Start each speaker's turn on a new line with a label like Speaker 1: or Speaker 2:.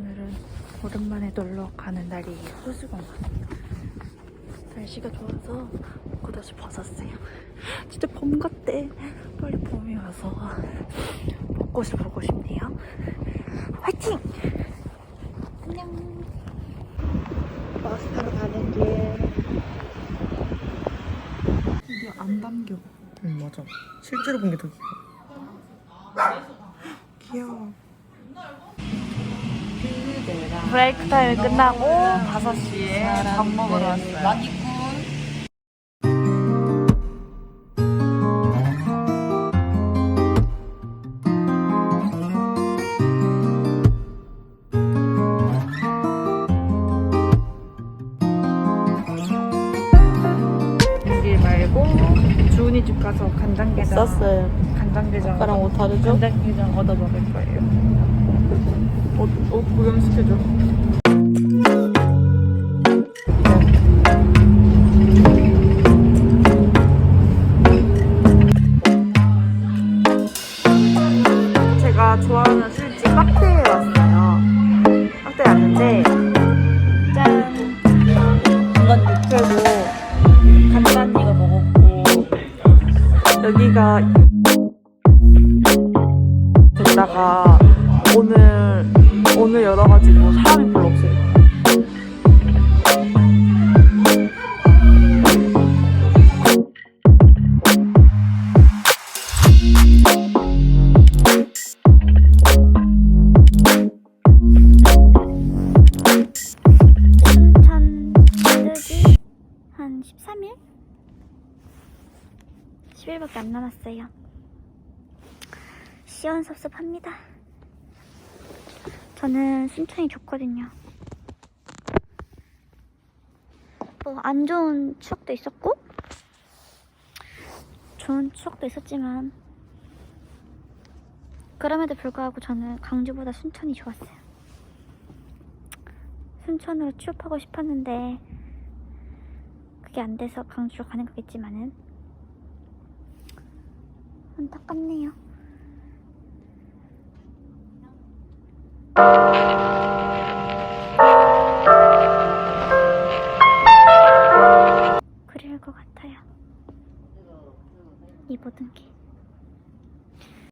Speaker 1: 오늘은 오랜만에 놀러 가는 날이에요. 호수공원. 날씨가 좋아서 겉옷을 벗었어요. 진짜 봄 같대. 빨리 봄이 와서 벚꽃을 보고 싶네요. 화이팅! 안녕. 버스 타러 가는 길. 이게 안 담겨.
Speaker 2: 응 맞아 실제로 본 게 더 귀여워
Speaker 1: 귀여워. 브레이크 타임 끝나고 5시에 밥 먹으러 왔어요. 여기 말고 주은이 집 가서 간장게장
Speaker 2: 썼어요
Speaker 1: 간장게장
Speaker 2: 아까랑 옷 다르죠?
Speaker 1: 간장게장 얻어 먹을 거예요.
Speaker 2: 옷, 옷 구경시켜줘
Speaker 1: 제가 좋아하는 술집 빡대에 왔어요. 빡대에 왔는데 짠! 이건 육회고 간단히가 먹었고 여기가 열어가지고 사람이 별로 없어요.
Speaker 3: 춘천 뜨기 한 13일? 10일밖에 안 남았어요. 시원섭섭합니다. 저는 순천이 좋거든요. 뭐 안 좋은 추억도 있었고 좋은 추억도 있었지만 그럼에도 불구하고 저는 강주보다 순천이 좋았어요. 순천으로 취업하고 싶었는데 그게 안 돼서 강주로 가는 거겠지만은 안타깝네요. 그리울 것 같아요. 이 모든 게.